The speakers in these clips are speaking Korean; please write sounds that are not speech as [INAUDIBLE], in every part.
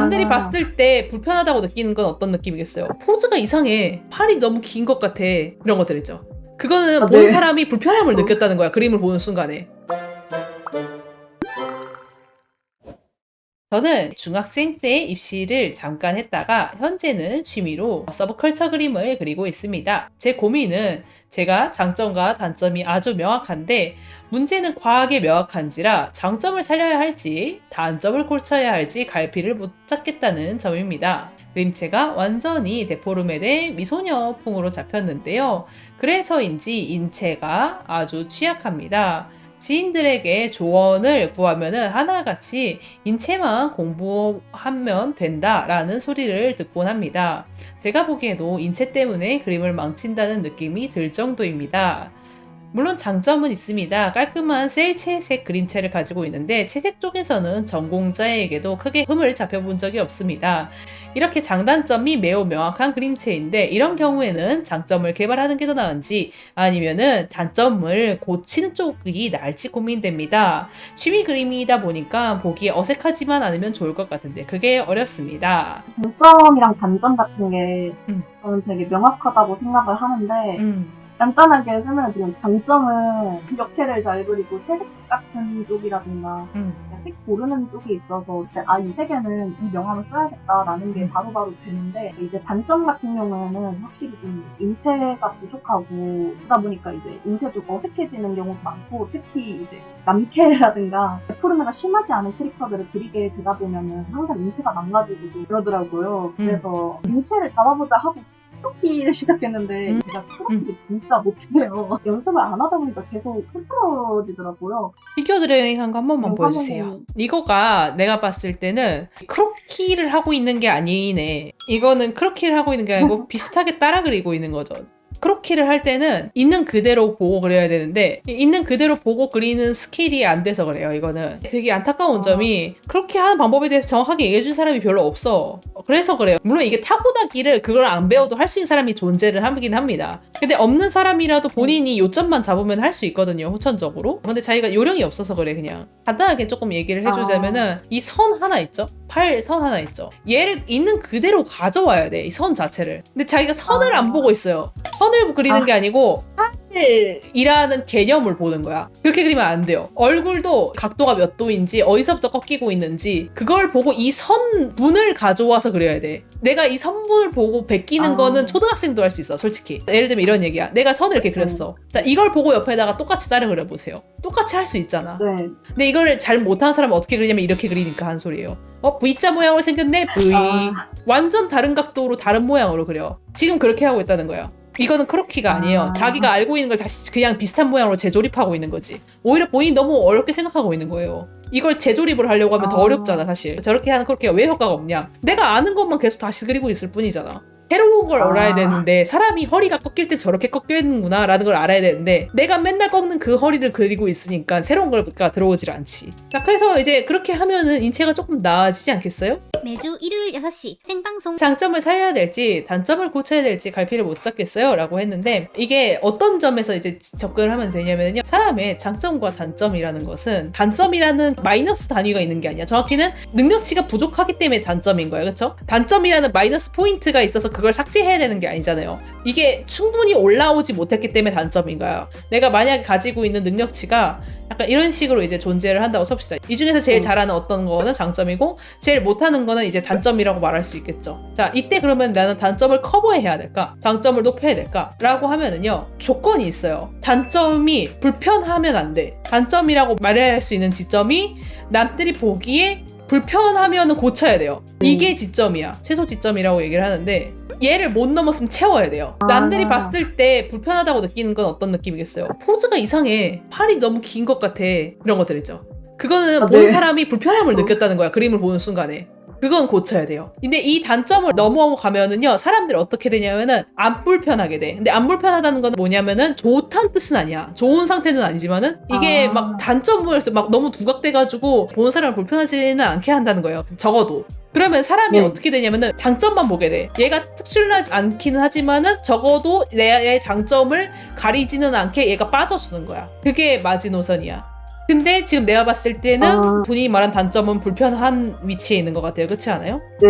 남들이 봤을 때 불편하다고 느끼는 건 어떤 느낌이겠어요? 포즈가 이상해. 팔이 너무 긴 것 같아. 이런 것들 있죠. 그거는 아, 보는 네. 사람이 불편함을 느꼈다는 거야. 그림을 보는 순간에. 저는 중학생 때 입시를 잠깐 했다가 현재는 취미로 서브컬처 그림을 그리고 있습니다. 제 고민은 제가 장점과 단점이 아주 명확한데 문제는 과하게 명확한지라 장점을 살려야 할지 단점을 고쳐야 할지 갈피를 못 잡겠다는 점입니다. 그림체가 완전히 데포르메된 미소녀풍으로 잡혔는데요. 그래서인지 인체가 아주 취약합니다. 지인들에게 조언을 구하면은 하나같이 인체만 공부하면 된다라는 소리를 듣곤 합니다. 제가 보기에도 인체 때문에 그림을 망친다는 느낌이 들 정도입니다. 물론 장점은 있습니다. 깔끔한 셀체색 그림체를 가지고 있는데 채색 쪽에서는 전공자에게도 크게 흠을 잡혀본 적이 없습니다. 이렇게 장단점이 매우 명확한 그림체인데 이런 경우에는 장점을 개발하는 게 더 나은지 아니면은 단점을 고치는 쪽이 나을지 고민됩니다. 취미 그림이다 보니까 보기에 어색하지만 않으면 좋을 것 같은데 그게 어렵습니다. 장점이랑 단점 같은 게 음. 저는 되게 명확하다고 생각을 하는데 음, 간단하게 설명을 드리면 장점은 역해를 잘 그리고 채색 같은 쪽이라든가 음, 색 고르는 쪽이 있어서 아 이 색에는 이 명암을 써야겠다라는 게 음. 바로바로 되는데 이제 단점 같은 경우에는 확실히 좀 인체가 부족하고 그러다 보니까 이제 인체도 어색해지는 경우도 많고 특히 이제 남캐라든가 포르메가 심하지 않은 캐릭터들을 그리게 되다 보면은 항상 인체가 망가지고 그러더라고요. 음. 그래서 인체를 잡아보자 하고 크로키를 시작했는데 음. 제가 크로키를 진짜 못해요. [LAUGHS] 연습을 안 하다 보니까 계속 흐트러지더라고요. 피규어 드래잉 한 거 한 번만 어, 보여주세요. 화면이- 이거가 내가 봤을 때는 크로키를 하고 있는 게 아니네. 이거는 크로키를 하고 있는 게 아니고 [LAUGHS] 비슷하게 따라 그리고 있는 거죠. 크로키를 할 때는 있는 그대로 보고 그려야 되는데 있는 그대로 보고 그리는 스킬이 안 돼서 그래요. 이거는 되게 안타까운 아. 점이 그렇게 하는 방법에 대해서 정확하게 얘기해 준 사람이 별로 없어. 그래서 그래요. 물론 이게 타고나기를 그걸 안 배워도 할 수 있는 사람이 존재를 하긴 합니다. 근데 없는 사람이라도 본인이 요점만 잡으면 할 수 있거든요. 후천적으로. 근데 자기가 요령이 없어서 그래 그냥. 간단하게 조금 얘기를 해주자면은 이 선 하나 있죠. 팔 선 하나 있죠. 얘를 있는 그대로 가져와야 돼. 이 선 자체를. 근데 자기가 선을 아. 안 보고 있어요. 선을 그리는 아. 게 아니고 팔이라는 개념을 보는 거야. 그렇게 그리면 안 돼요. 얼굴도 각도가 몇 도인지 어디서부터 꺾이고 있는지 그걸 보고 이 선분을 가져와서 그려야 돼. 내가 이 선분을 보고 베끼는 아. 거는 초등학생도 할 수 있어, 솔직히. 예를 들면 이런 얘기야. 내가 선을 이렇게 그렸어. 자, 이걸 보고 옆에다가 똑같이 따라 그려보세요. 똑같이 할 수 있잖아. 네. 근데 이걸 잘 못하는 사람은 어떻게 그리냐면 이렇게 그리니까 한 소리예요. 어 V자 모양으로 생겼네 V. 아. 완전 다른 각도로 다른 모양으로 그려. 지금 그렇게 하고 있다는 거예요. 이거는 크로키가 아니에요. 아. 자기가 알고 있는 걸 다시 그냥 비슷한 모양으로 재조립하고 있는 거지. 오히려 본인이 너무 어렵게 생각하고 있는 거예요. 이걸 재조립을 하려고 하면 더 아. 어렵잖아, 사실. 저렇게 하는 크로키가 왜 효과가 없냐? 내가 아는 것만 계속 다시 그리고 있을 뿐이잖아. 새로운 걸 아. 알아야 되는데 사람이 허리가 꺾일 때 저렇게 꺾이는구나 라는 걸 알아야 되는데 내가 맨날 꺾는 그 허리를 그리고 있으니까 새로운 걸가 들어오질 않지 자 그래서 이제 그렇게 하면은 인체가 조금 나아지지 않겠어요? 매주 일요일 6시 생방송 장점을 살려야 될지 단점을 고쳐야 될지 갈피를 못 잡겠어요? 라고 했는데 이게 어떤 점에서 이제 접근을 하면 되냐면요. 사람의 장점과 단점이라는 것은 단점이라는 마이너스 단위가 있는 게 아니야. 정확히는 능력치가 부족하기 때문에 단점인 거예요. 그쵸? 단점이라는 마이너스 포인트가 있어서 그걸 삭제해야 되는 게 아니잖아요. 이게 충분히 올라오지 못했기 때문에 단점인 거예요 내가 만약에 가지고 있는 능력치가 약간 이런 식으로 이제 존재를 한다고 칩시다. 이 중에서 제일 음. 잘하는 어떤 거는 장점이고 제일 못하는 거는 이제 단점이라고 말할 수 있겠죠. 자, 이때 그러면 나는 단점을 커버해야 될까? 장점을 높여야 될까? 라고 하면은요, 조건이 있어요. 단점이 불편하면 안 돼. 단점이라고 말할 수 있는 지점이 남들이 보기에 불편하면 고쳐야 돼요. 이게 지점이야. 최소 지점이라고 얘기를 하는데, 얘를 못 넘었으면 채워야 돼요. 남들이 아. 봤을 때 불편하다고 느끼는 건 어떤 느낌이겠어요? 포즈가 이상해. 팔이 너무 긴 것 같아. 이런 것들 있죠. 그거는 아, 보는 네. 사람이 불편함을 느꼈다는 거야. 그림을 보는 순간에. 그건 고쳐야 돼요. 근데 이 단점을 넘어가면은요, 사람들이 어떻게 되냐면은 안 불편하게 돼. 근데 안 불편하다는 건 뭐냐면은 좋다는 뜻은 아니야. 좋은 상태는 아니지만은 이게 아. 막 단점을 막 너무 두각돼가지고 보는 사람을 불편하지는 않게 한다는 거예요. 적어도. 그러면 사람이 네. 어떻게 되냐면은 장점만 보게 돼. 얘가 특출나지 않기는 하지만은 적어도 내 장점을 가리지는 않게 얘가 빠져주는 거야. 그게 마지노선이야. 근데 지금 내가 봤을 때는 아. 본인이 말한 단점은 불편한 위치에 있는 것 같아요. 그렇지 않아요? 네,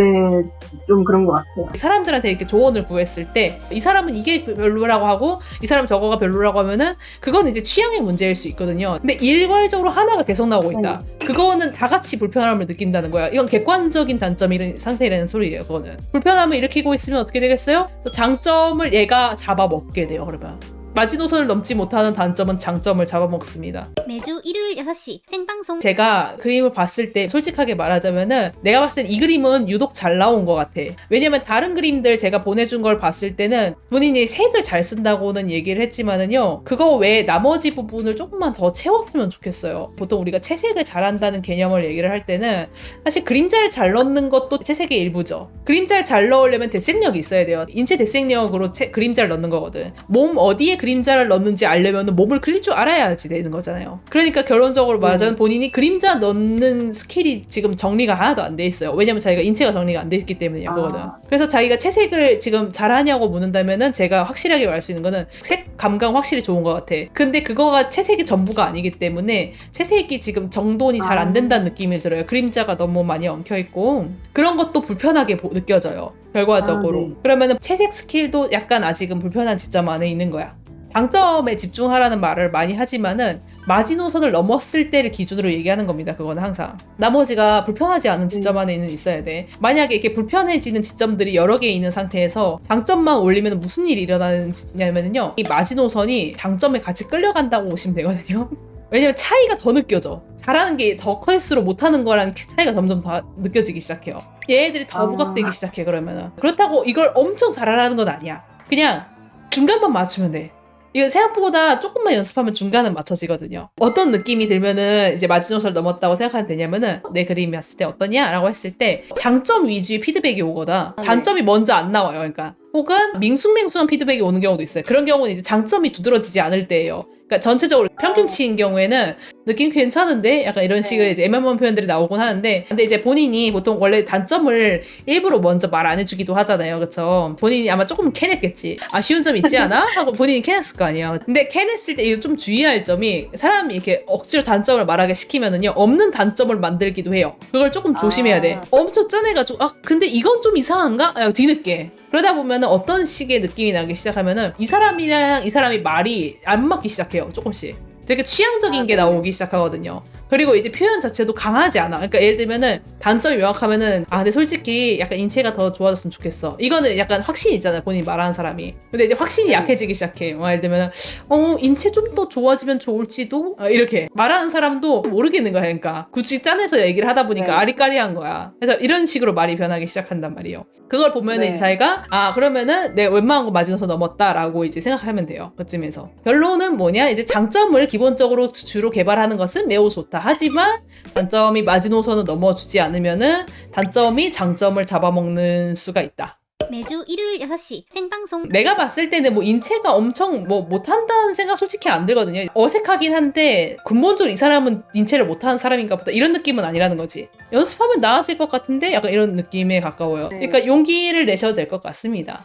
좀 그런 것 같아요. 사람들한테 이렇게 조언을 구했을 때 이 사람은 이게 별로라고 하고 이 사람 저거가 별로라고 하면은 그건 이제 취향의 문제일 수 있거든요. 근데 일괄적으로 하나가 계속 나오고 있다. 그거는 다 같이 불편함을 느낀다는 거야. 이건 객관적인 단점이라는 상태라는 소리예요. 그거는 불편함을 일으키고 있으면 어떻게 되겠어요? 장점을 얘가 잡아먹게 돼요. 그러면 마지노선을 넘지 못하는 단점은 장점을 잡아먹습니다. 매주 일요일 6시 생방송 제가 그림을 봤을 때 솔직하게 말하자면은 내가 봤을 땐 이 그림은 유독 잘 나온 것 같아. 왜냐면 다른 그림들 제가 보내준 걸 봤을 때는 본인이 색을 잘 쓴다고는 얘기를 했지만은요. 그거 외에 나머지 부분을 조금만 더 채웠으면 좋겠어요. 보통 우리가 채색을 잘한다는 개념을 얘기를 할 때는 사실 그림자를 잘 넣는 것도 채색의 일부죠. 그림자를 잘 넣으려면 대생력이 있어야 돼요. 인체 대생력으로 채- 그림자를 넣는 거거든. 몸 어디에 그림 자를 넣는지 알려면 몸을 그릴 줄 알아야지 되는 거잖아요. 그러니까 결론적으로 말하자면 본인이 그림자 넣는 스킬이 지금 정리가 하나도 안 돼 있어요. 왜냐면 자기가 인체가 정리가 안 돼 있기 때문이에요. 그거는. 아. 그래서 자기가 채색을 지금 잘하냐고 묻는다면은 제가 확실하게 말수 있는 거는 색 감각 확실히 좋은 것 같아. 근데 그거가 채색이 전부가 아니기 때문에 채색이 지금 정돈이 잘안 아. 된다는 느낌이 들어요. 그림자가 너무 많이 엉켜 있고 그런 것도 불편하게 보- 느껴져요. 결과적으로. 아, 네. 그러면은 채색 스킬도 약간 아직은 불편한 지점 안에 있는 거야. 장점에 집중하라는 말을 많이 하지만은 마지노선을 넘었을 때를 기준으로 얘기하는 겁니다. 그거는 항상. 나머지가 불편하지 않은 지점 네. 안에는 있어야 돼. 만약에 이렇게 불편해지는 지점들이 여러 개 있는 상태에서 장점만 올리면 무슨 일이 일어나냐면요. 이 마지노선이 장점에 같이 끌려간다고 보시면 되거든요. [LAUGHS] 왜냐면 차이가 더 느껴져. 잘하는 게 더 클수록 못하는 거랑 차이가 점점 더 느껴지기 시작해요. 얘네들이 더 아. 부각되기 시작해 그러면은. 그렇다고 이걸 엄청 잘하라는 건 아니야. 그냥 중간만 맞추면 돼. 이거 생각보다 조금만 연습하면 중간은 맞춰지거든요. 어떤 느낌이 들면은 이제 마지노선을 넘었다고 생각하면 되냐면은 내 그림이 왔을 때 어떠냐 라고 했을 때 장점 위주의 피드백이 오거나 네. 단점이 먼저 안 나와요. 그러니까 혹은 밍숭맹숭한 피드백이 오는 경우도 있어요. 그런 경우는 이제 장점이 두드러지지 않을 때예요. 그러니까 전체적으로 평균치인 경우에는 느낌 괜찮은데? 약간 이런 식의 이제 애매모호한 표현들이 나오곤 하는데. 근데 이제 본인이 보통 원래 단점을 일부러 먼저 말 안 해주기도 하잖아요. 그쵸? 본인이 아마 조금 캐냈겠지. 아쉬운 점 있지 않아? [LAUGHS] 하고 본인이 캐냈을 거 아니에요. 근데 캐냈을 때 이거 좀 주의할 점이 사람이 이렇게 억지로 단점을 말하게 시키면은요 없는 단점을 만들기도 해요. 그걸 조금 조심해야 돼. 아. 엄청 짠해가지고 아 근데 이건 좀 이상한가? 아, 뒤늦게. 그러다 보면은 어떤 식의 느낌이 나기 시작하면은 이 사람이랑 이 사람이 말이 안 맞기 시작해요 조금씩 되게 취향적인 아, 게 네. 나오기 시작하거든요. 그리고 이제 표현 자체도 강하지 않아. 그러니까 예를 들면은 단점이 명확하면은 아 근데 솔직히 약간 인체가 더 좋아졌으면 좋겠어. 이거는 약간 확신이 있잖아요. 본인이 말하는 사람이. 근데 이제 확신이 네. 약해지기 시작해. 뭐 예를 들면은 어 인체 좀 더 좋아지면 좋을지도 어, 이렇게 말하는 사람도 모르겠는 거야. 그러니까 굳이 짠해서 얘기를 하다 보니까 네. 아리까리한 거야. 그래서 이런 식으로 말이 변하기 시작한단 말이에요. 그걸 보면은 네. 이제 자기가 아 그러면은 내가 웬만한 거 맞으면서 넘었다라고 이제 생각하면 돼요. 그쯤에서 결론은 뭐냐 이제 장점을 기본 적으로 주로 개발하는 것은 매우 좋다. 하지만 단점이 마지노선을 넘어주지 않으면은 단점이 장점을 잡아먹는 수가 있다. 매주 일요일 6시 생방송 내가 봤을 때는 뭐 인체가 엄청 뭐 못한다는 생각 솔직히 안 들거든요. 어색하긴 한데 근본적으로 이 사람은 인체를 못하는 사람인가 보다 이런 느낌은 아니라는 거지. 연습하면 나아질 것 같은데 약간 이런 느낌에 가까워요. 네. 그러니까 용기를 내셔도 될 것 같습니다.